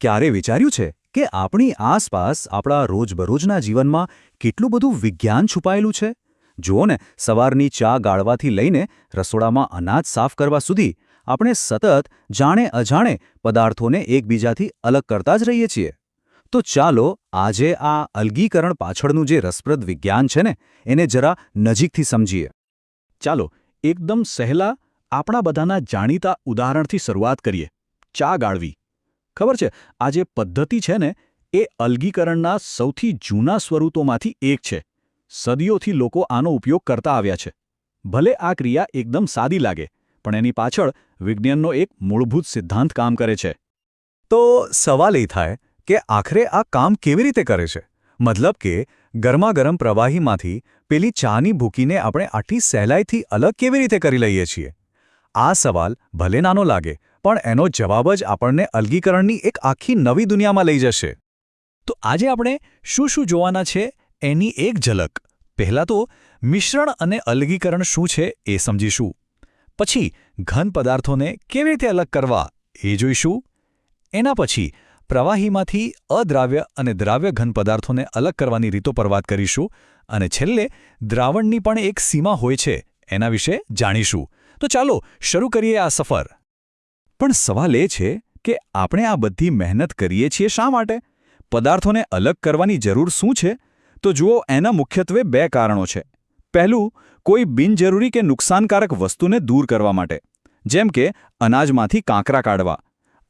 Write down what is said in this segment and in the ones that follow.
ક્યારે વિચાર્યું છે કે આપણી આસપાસ આપણા રોજબરોજના જીવનમાં કેટલું બધું વિજ્ઞાન છુપાયેલું છે? જુઓ ને, સવારની ચા ગાળવાથી લઈને રસોડામાં અનાજ સાફ કરવા સુધી આપણે સતત જાણે અજાણે પદાર્થોને એકબીજાથી અલગ કરતા જ રહીએ છીએ. તો ચાલો, આજે આ અલગીકરણ પાછળનું જે રસપ્રદ વિજ્ઞાન છે ને, એને જરા નજીકથી સમજીએ. ચાલો, એકદમ સહેલા આપણા બધાના જાણીતા ઉદાહરણથી શરૂઆત કરીએ. ચા ગાળવી. ખબર છે? આ જે પદ્ધતિ છે ને, એ અલગીકરણના સૌથી જૂના સ્વરૂપોમાંથી એક છે. સદીઓથી લોકો આનો ઉપયોગ કરતા આવ્યા છે. ભલે આ ક્રિયા એકદમ સાદી લાગે, પણ એની પાછળ વિજ્ઞાનનો એક મૂળભૂત સિદ્ધાંત કામ કરે છે. તો સવાલ એ થાય કે આખરે આ કામ કેવી રીતે કરે છે? મતલબ કે ગરમાગરમ પ્રવાહીમાંથી પેલી ચાની ભૂકીને આપણે આટલી સહેલાઈથી અલગ કેવી રીતે કરી લઈએ છીએ? આ સવાલ ભલે નાનો લાગે પણ એનો જવાબ જ આપણને અલગીકરણની એક આખી નવી દુનિયામાં લઈ જશે. તો આજે આપણે શું શું જોવાના છે એની એક ઝલક. પહેલાં તો મિશ્રણ અને અલગીકરણ શું છે એ સમજીશું. પછી ઘન પદાર્થોને કેવી રીતે અલગ કરવા એ જોઈશું. એના પછી પ્રવાહીમાંથી અદ્રાવ્ય અને દ્રાવ્ય ઘન પદાર્થોને અલગ કરવાની રીતો પર વાત કરીશું અને છેલ્લે દ્રાવણની પણ એક સીમા હોય છે એના વિશે જાણીશું. તો ચાલો શરૂ કરીએ આ સફર. પણ સવાલ એ છે કે આપણે આ બધી મહેનત કરીએ છીએ શા માટે? પદાર્થોને અલગ કરવાની જરૂર શું છે? તો જુઓ, એના મુખ્યત્વે બે કારણો છે. પહેલું, કોઈ બિનજરૂરી કે નુકસાનકારક વસ્તુને દૂર કરવા માટે, જેમ કે અનાજમાંથી કાંકરા કાઢવા.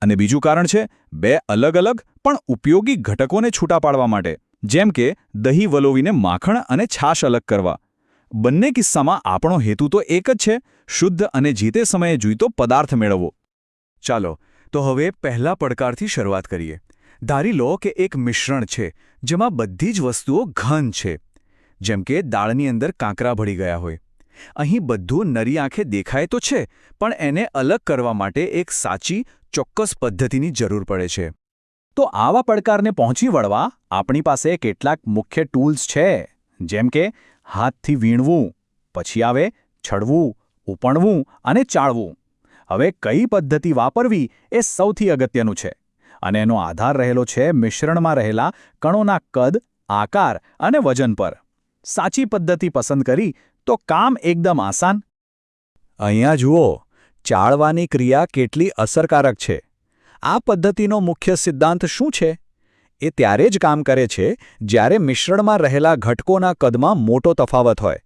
અને બીજું કારણ છે, બે અલગ અલગ પણ ઉપયોગી ઘટકોને છૂટા પાડવા માટે, જેમ કે દહીં વલોવીને માખણ અને છાશ અલગ કરવા. બંને કિસ્સામાં આપણો હેતુ તો એક જ છે, શુદ્ધ અને જીતે સમયે જોઈતો પદાર્થ મેળવવો. ચાલો, તો હવે પહેલા પડકારથી શરૂઆત કરીએ. ધારી લો કે એક મિશ્રણ છે, જેમાં બધી જ વસ્તુઓ ઘન છે. જેમ કે દાળની અંદર કાંકરા ભળી ગયા હોય. અહીં બધું નરી આંખે દેખાય તો છે, પણ એને અલગ કરવા માટે એક સાચી, ચોક્કસ પદ્ધતિની જરૂર પડે છે. તો આવા પડકારને પહોંચી વળવા આપણી પાસે કેટલાક મુખ્ય ટૂલ્સ છે, જેમ કે હાથથી વીણવું, પછી આવે છડવું, ઉપણવું અને ચાળવું. હવે કઈ પદ્ધતિ વાપરવી એ સૌથી અગત્યનું છે. અને એનો આધાર રહેલો છે મિશ્રણમાં રહેલા કણોના કદ, આકાર અને વજન પર. સાચી પદ્ધતિ પસંદ કરી તો કામ એકદમ આસાન. અહીંયા જુઓ, ચાળવાની ક્રિયા કેટલી અસરકારક છે. આ પદ્ધતિનો મુખ્ય સિદ્ધાંત શું છે? એ ત્યારે જ કામ કરે છે જ્યારે મિશ્રણમાં રહેલા ઘટકોના કદમાં મોટો તફાવત હોય.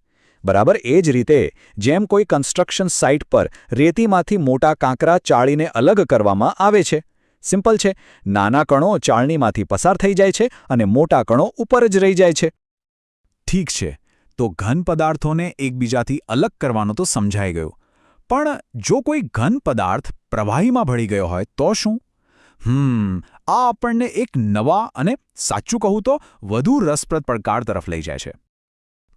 બરાબર? એ જ રીતે, જેમ કોઈ કન્સ્ટ્રક્શન સાઇટ પર રેતીમાંથી મોટા કાંકરા ચાળીને અલગ કરવામાં આવે છે. સિમ્પલ છે. નાના કણો ચાળણીમાંથી પસાર થઈ જાય છે અને મોટા કણો ઉપર જ રહી જાય છે. ઠીક છે. તો ઘન પદાર્થોને એકબીજાથી અલગ કરવાનું તો સમજાઈ ગયું. પણ જો કોઈ ઘન પદાર્થ પ્રવાહીમાં ભળી ગયો હોય, તો શું? હમ, આ આપણને એક નવા અને સાચું કહું તો વધુ રસપ્રદ પડકાર તરફ લઈ જાય છે.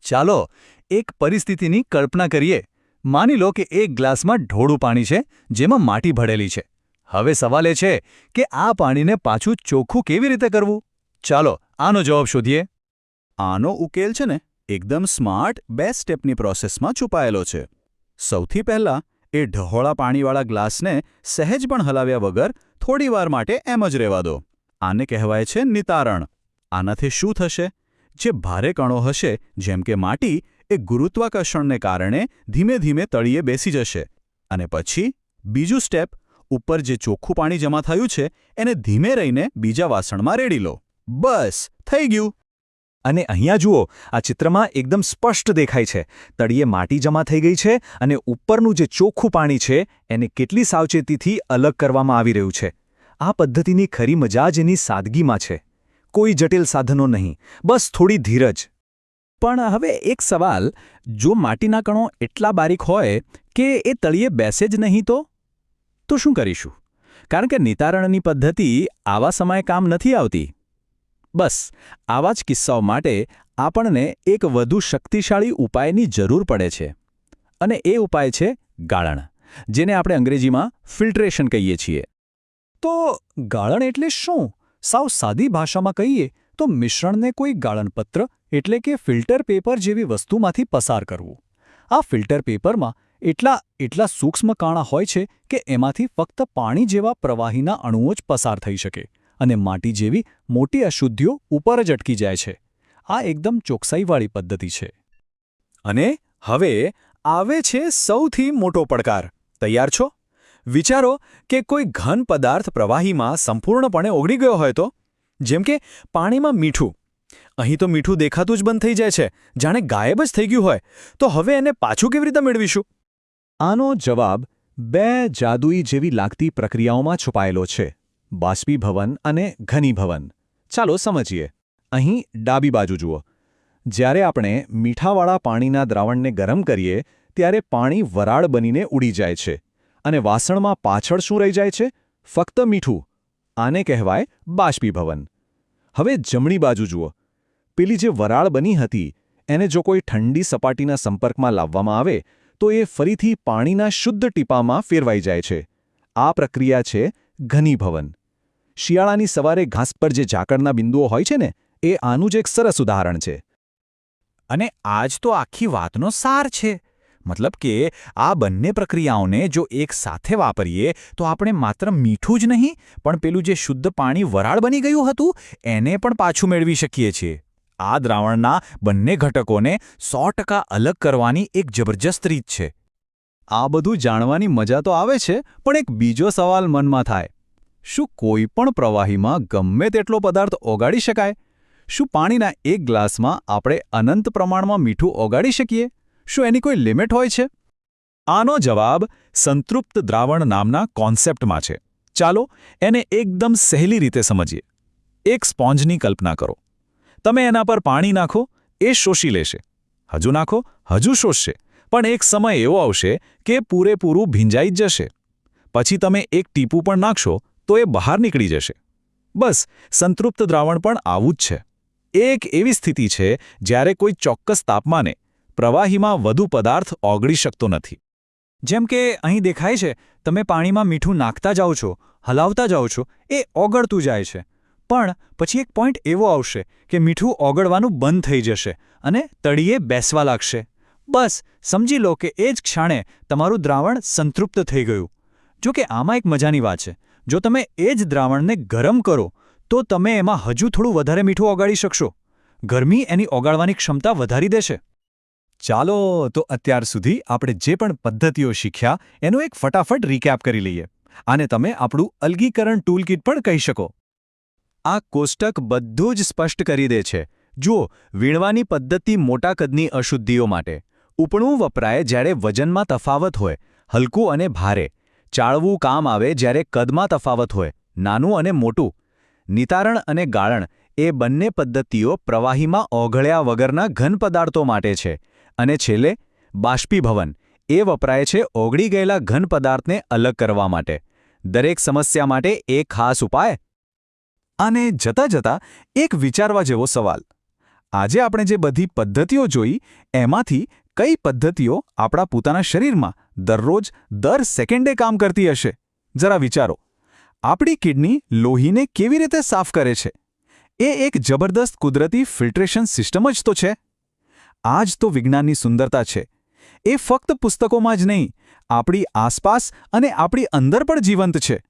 ચાલો એક પરિસ્થિતિની કલ્પના કરીએ. માની લો કે એક ગ્લાસમાં ઢોળું પાણી છે, જેમાં માટી ભળેલી છે. હવે સવાલ એ છે કે આ પાણીને પાછું ચોખ્ખું કેવી રીતે કરવું? ચાલો, આનો જવાબ શોધીએ. આનો ઉકેલ છે ને, એકદમ સ્માર્ટ, બે સ્ટેપની પ્રોસેસમાં છુપાયેલો છે. સૌથી પહેલાં, એ ઢહોળા પાણીવાળા ગ્લાસને સહેજ પણ હલાવ્યા વગર થોડીવાર માટે એમ જ રહેવા દો. આને કહેવાય છે નિતારણ. આનાથી શું થશે? જે ભારે કણો હશે, જેમ કે માટી એ ગુરુત્વાકર્ષણને કારણે ધીમે ધીમે તળિયે બેસી જશે. અને પછી, બીજું સ્ટેપ, ઉપર જે ચોખ્ખું પાણી જમા થયું છે, એને ધીમે રહીને બીજા વાસણમાં રેડી લો. બસ, થઈ ગયું. અને અહીંયા જુઓ, આ ચિત્રમાં એકદમ સ્પષ્ટ દેખાય છે. તળિયે માટી જમા થઈ ગઈ છે અને ઉપરનું જે ચોખ્ખું પાણી છે, એને કેટલી સાવચેતીથી અલગ કરવામાં આવી રહ્યું છે. આ પદ્ધતિની ખરી મજા જ એની સાદગીમાં છે. કોઈ જટિલ સાધનો નહીં. બસ થોડી ધીરજ. પણ હવે એક સવાલ, જો માટીના કણો એટલા બારીક હોય કે એ તળિયે બેસે જ નહીં તો? તો શું કરીશું? કારણ કે નિતારણની પદ્ધતિ આવા સમયે કામ નથી આવતી. બસ, આવા જ કિસ્સાઓ માટે આપણને એક વધુ શક્તિશાળી ઉપાયની જરૂર પડે છે. અને એ ઉપાય છે ગાળણ, જેને આપણે અંગ્રેજીમાં ફિલ્ટ્રેશન કહીએ છીએ. તો ગાળણ એટલે શું? સાવ સાદી ભાષામાં કહીએ તો મિશ્રણને કોઈ ગાળણપત્ર એટલે કે ફિલ્ટર પેપર જેવી વસ્તુમાંથી પસાર કરવું. આ ફિલ્ટર પેપરમાં એટલા એટલા સૂક્ષ્મ કાણા હોય છે કે એમાંથી ફક્ત પાણી જેવા પ્રવાહીના અણુઓ જ પસાર થઈ શકે અને માટી જેવી મોટી અશુદ્ધિઓ ઉપર જ અટકી જાય છે. આ એકદમ ચોકસાઈવાળી પદ્ધતિ છે. અને હવે આવે છે સૌથી મોટો પડકાર. તૈયાર છો? વિચારો કે કોઈ ઘન પદાર્થ પ્રવાહીમાં સંપૂર્ણપણે ઓગળી ગયો હોય તો? જેમ કે પાણીમાં મીઠું. અહીં તો મીઠું દેખાતું જ બંધ થઈ જાય છે. જાણે ગાયબ જ થઈ ગયું હોય. તો હવે એને પાછું કેવી રીતે મેળવીશું? આનો જવાબ બે જાદુઈ જેવી લાગતી પ્રક્રિયાઓમાં છુપાયેલો છે. બાષ્પીભવન અને ઘનીભવન. ચાલો સમજીએ. અહીં ડાબી બાજુ જુઓ. જ્યારે આપણે મીઠાવાળા પાણીના દ્રાવણને ગરમ કરીએ, ત્યારે પાણી વરાળ બનીને ઉડી જાય છે અને વાસણમાં પાછળ શું રહી જાય છે? ફક્ત મીઠું. આને કહેવાય બાષ્પીભવન. હવે જમણી બાજુ જુઓ. પેલી જે વરાળ બની હતી, એને જો કોઈ ઠંડી સપાટીના સંપર્કમાં લાવવામાં આવે, તો એ ફરીથી પાણીના શુદ્ધ ટીપામાં ફેરવાઈ જાય છે. આ પ્રક્રિયા છે ઘનીભવન. શિયાળાની સવારે ઘાસ પર જે ઝાકળના બિંદુઓ હોય છે ને, એ આનું જ એક સરસ ઉદાહરણ છે. અને આજ તો આખી વાતનો સાર છે. મતલબ કે આ બંને પ્રક્રિયાઓને જો એક સાથે વાપરીએ, તો આપણે માત્ર મીઠું જ નહીં, પણ પેલું જે શુદ્ધ પાણી વરાળ બની ગયું હતું, એને પણ પાછું મેળવી શકીએ છીએ. આ દ્રાવણના બંને ઘટકોને સો અલગ કરવાની એક જબરજસ્ત રીત છે. આ બધું જાણવાની મજા તો આવે છે, પણ એક બીજો સવાલ મનમાં થાય. શું કોઈ પણ પ્રવાહીમાં ગમે તેટલો પદાર્થ ઓગાળી શકાય? શું પાણીના એક ગ્લાસમાં આપણે અનંત પ્રમાણમાં મીઠું ઓગાળી શકીએ? શું એની કોઈ લિમિટ હોય છે? આનો જવાબ સંતૃપ્ત દ્રાવણ નામના કોન્સેપ્ટમાં છે. ચાલો એને એકદમ સહેલી રીતે સમજીએ. એક સ્પોન્જની કલ્પના કરો. તમે એના પર પાણી નાખો, એ શોષી લેશે. હજુ નાખો, હજુ શોષશે. પણ એક સમય એવો આવશે કે પૂરેપૂરું ભીંજાઈ જ જશે. પછી તમે એક ટીપું પણ નાખશો તો એ બહાર નીકળી જશે. બસ, સંતૃપ્ત દ્રાવણ પણ આવું જ છે. એક એવી સ્થિતિ છે જ્યારે કોઈ ચોક્કસ તાપમાને પ્રવાહીમાં વધુ પદાર્થ ઓગળી શકતો નથી. જેમ કે, અહીં દેખાય છે, તમે પાણીમાં મીઠું નાખતા જાઓ છો, હલાવતા જાઓ છો, એ ઓગળતું જાય છે. પણ પછી એક પોઈન્ટ એવો આવશે કે મીઠું ઓગળવાનું બંધ થઈ જશે અને તળિયે બેસવા લાગશે. બસ, સમજી લો કે એ જ ક્ષણે તમારું દ્રાવણ સંતૃપ્ત થઈ ગયું. જો કે આમાં એક મજાની વાત છે. જો તમે એ જ દ્રાવણને ગરમ કરો, તો તમે એમાં હજુ થોડું વધારે મીઠું ઓગાળી શકશો. ગરમી એની ઓગાળવાની ક્ષમતા વધારી દેશે. ચાલો તો અત્યાર સુધી આપણે જે પણ પદ્ધતિઓ શીખ્યા, એનું એક ફટાફટ રીકેપ કરી લઈએ. આને તમે આપણું અલગીકરણ ટૂલકીટ પણ કહી શકો. આ કોષ્ટક બધું જ સ્પષ્ટ કરી દે છે. જુઓ, વીણવાની પદ્ધતિ મોટા કદની અશુદ્ધિઓ માટે. ઉપણું વપરાય જ્યારે વજનમાં તફાવત હોય, હલકું અને ભારે. ચાળવું કામ આવે જ્યારે કદમાં તફાવત હોય, નાનું અને મોટું. નિતારણ અને ગાળણ એ બંને પદ્ધતિઓ પ્રવાહીમાં ઓઘળ્યા વગરના ઘન પદાર્થો માટે છે. અને છેલ્લે બાષ્પીભવન. એ વપરાય છે ઓગળી ગયેલા ઘન પદાર્થને અલગ કરવા માટે. દરેક સમસ્યા માટે એક ખાસ ઉપાય? અને જતા જતા એક વિચારવા જેવો સવાલ. આજે આપણે જે બધી પદ્ધતિઓ જોઈ, એમાંથી કઈ પદ્ધતિઓ આપણા પોતાના શરીરમાં દરરોજ દર સેકન્ડે કામ કરતી હશે? જરા વિચારો. આપણી કિડની લોહીને કેવી રીતે સાફ કરે છે? એ એક જબરદસ્ત કુદરતી ફિલ્ટ્રેશન સિસ્ટમ જ તો છે. આ જ તો વિજ્ઞાનની સુંદરતા છે. એ ફક્ત પુસ્તકોમાં જ નહીં, આપણી આસપાસ અને આપણી અંદર પણ જીવંત છે.